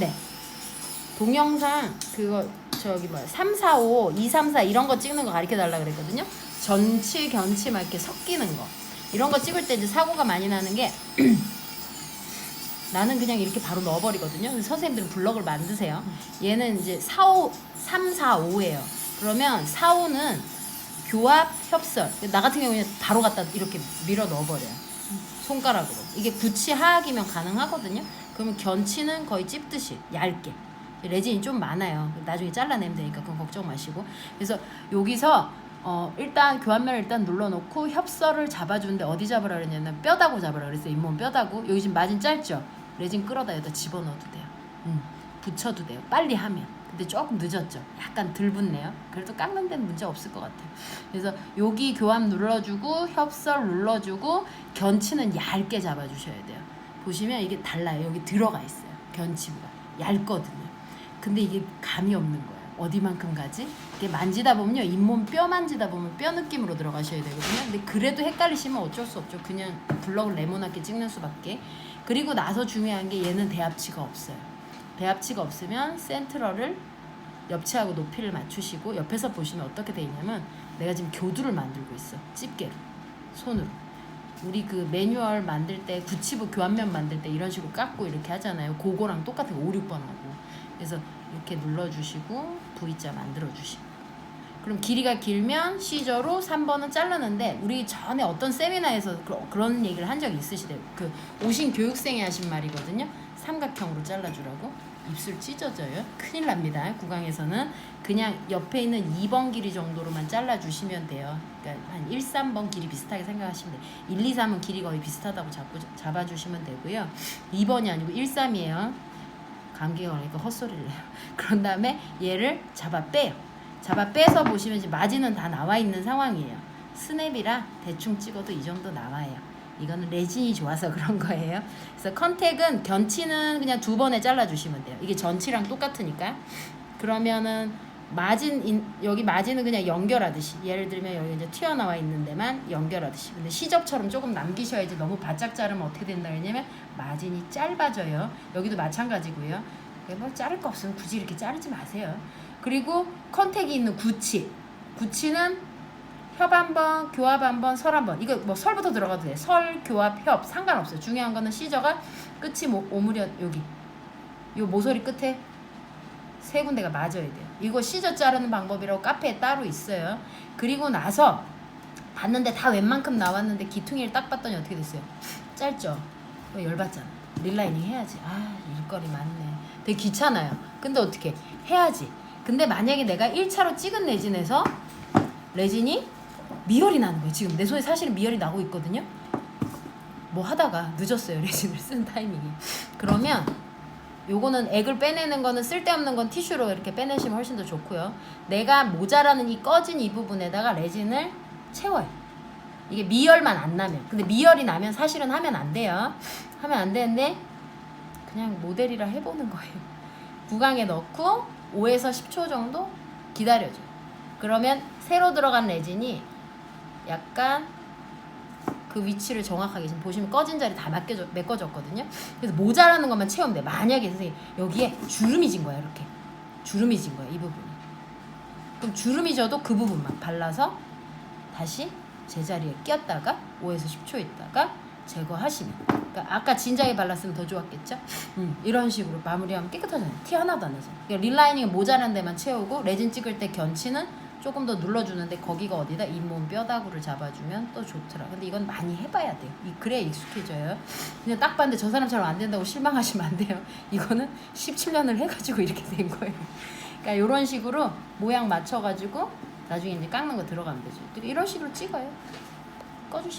네. 동영상 그거 저기 뭐야 3, 4, 5, 2, 3, 4 이런 거 찍는 거 가르쳐 달라 그랬거든요. 전치, 견치 막 이렇게 섞이는 거. 이런 거 찍을 때 이제 사고가 많이 나는 게 나는 그냥 이렇게 바로 넣어버리거든요. 선생님들은 블럭을 만드세요. 얘는 이제 4, 5, 3, 4, 5예요. 그러면 4, 5는 교합, 협설. 나 같은 경우에는 바로 갖다 이렇게 밀어 넣어버려요. 손가락으로. 이게 구치 하악이면 가능하거든요. 그러면 견치는 거의 찝듯이 얇게. 레진이 좀 많아요. 나중에 잘라내면 되니까 그건 걱정 마시고. 그래서 여기서 어 일단 교환면을 일단 눌러놓고 협설을 잡아주는데 어디 잡으라 그랬냐면 뼈다구 잡으라 그랬어요. 잇몸 뼈다구. 여기 지금 마진 짧죠? 레진 끌어다 여기다 집어넣어도 돼요. 음, 붙여도 돼요. 빨리 하면. 근데 조금 늦었죠. 약간 덜 붙네요. 그래도 깎는 데는 문제 없을 것 같아요. 그래서 여기 교합 눌러주고 협설 눌러주고 견치는 얇게 잡아주셔야 돼요. 보시면 이게 달라요. 여기 들어가 있어요. 견치부가 얇거든요. 근데 이게 감이 없는 거예요. 어디만큼 가지? 이게 만지다 보면요. 잇몸 뼈 만지다 보면 뼈 느낌으로 들어가셔야 되거든요. 근데 그래도 헷갈리시면 어쩔 수 없죠. 그냥 블럭을 네모나게 찍는 수밖에. 그리고 나서 중요한 게 얘는 대합치가 없어요. 대합치가 없으면 센트럴을 옆치하고 높이를 맞추시고 옆에서 보시면 어떻게 돼 있냐면 내가 지금 교두를 만들고 있어. 집게로. 손으로. 우리 그 매뉴얼 만들 때 구치부 교환면 만들 때 이런 식으로 깎고 이렇게 하잖아요. 그거랑 똑같은 거 5, 6번 하고. 그래서 이렇게 눌러주시고 V자 만들어주시고. 그럼 길이가 길면 시저로 3번은 자르는데 우리 전에 어떤 세미나에서 그, 그런 얘기를 한 적이 있으시대요. 그 오신 교육생이 하신 말이거든요. 삼각형으로 잘라주라고. 입술 찢어져요. 큰일 납니다. 구강에서는 그냥 옆에 있는 2번 길이 정도로만 잘라주시면 돼요. 그러니까 한 1, 3번 길이 비슷하게 생각하시면 돼요. 1, 2, 3은 길이 거의 비슷하다고 잡고, 잡아주시면 되고요. 2번이 아니고 1, 3이에요. 감기가 걸리니까 헛소리를 해요. 그런 다음에 얘를 잡아 빼요. 잡아 빼서 보시면 이제 마진은 다 나와 있는 상황이에요. 스냅이라 대충 찍어도 이 정도 나와요. 이거는 레진이 좋아서 그런 거예요. 그래서 컨택은 견치는 그냥 두 번에 잘라주시면 돼요. 이게 전치랑 똑같으니까. 그러면은 마진 인- 여기 마진은 그냥 연결하듯이 예를 들면 여기 이제 튀어나와 있는 데만 연결하듯이 근데 시접처럼 조금 남기셔야지 너무 바짝 자르면 어떻게 된다 그러냐면 마진이 짧아져요 여기도 마찬가지고요 그러니까 뭐 자를 거 없으면 굳이 이렇게 자르지 마세요 그리고 컨택이 있는 구치 구치는 협 한번 교합 한번 설 한번 이거 뭐 설부터 들어가도 돼 설 교합 협 상관없어요 중요한 거는 시저가 끝이 뭐 오므려 여기 요 모서리 끝에 세 군데가 맞아야 돼요. 이거 시저 자르는 방법이라고 카페에 따로 있어요. 그리고 나서 봤는데 다 웬만큼 나왔는데 기퉁이를 딱 봤더니 어떻게 됐어요? 짧죠? 이거 열받잖아. 릴라이닝 해야지. 아 일거리 많네. 되게 귀찮아요. 근데 어떻게 해야지. 근데 만약에 내가 1차로 찍은 레진에서 레진이 미열이 나는 거예요. 지금 내 손에 사실은 미열이 나고 있거든요. 뭐 하다가 늦었어요. 레진을 쓴 타이밍이. 그러면 요거는 액을 빼내는 거는 쓸데없는 건 티슈로 이렇게 빼내시면 훨씬 더 좋고요. 내가 모자라는 이 꺼진 이 부분에다가 레진을 채워요. 이게 미열만 안 나면. 근데 미열이 나면 사실은 하면 안 돼요. 하면 안 되는데 그냥 모델이라 해보는 거예요. 구강에 넣고 5에서 10초 정도 기다려줘요. 그러면 새로 들어간 레진이 약간 그 위치를 정확하게 지금 보시면 꺼진 자리 다 맡겨져, 메꿔졌거든요. 그래서 모자라는 것만 채우면 돼. 만약에 선생님 여기에 주름이 진 거야 이렇게 주름이 진 거야 이 부분이. 그럼 주름이 져도 그 부분만 발라서 다시 제자리에 끼었다가 5에서 10초 있다가 제거하시면. 그러니까 아까 진작에 발랐으면 더 좋았겠죠? 음, 이런 식으로 마무리하면 깨끗하잖아요. 티 하나도 안 나죠. 그러니까 릴라이닝은 모자란 데만 채우고 레진 찍을 때 견치는 조금 더 눌러주는데 거기가 어디다 잇몸 뼈다구를 잡아주면 또 좋더라. 근데 이건 많이 해봐야 돼요. 이 그래야 익숙해져요. 그냥 딱 봤는데 저 사람처럼 안 된다고 실망하시면 안 돼요. 이거는 17년을 해가지고 이렇게 된 거예요. 그러니까 이런 식으로 모양 맞춰가지고 나중에 이제 깎는 거 들어가면 되죠. 이런 식으로 찍어요. 꺼주시.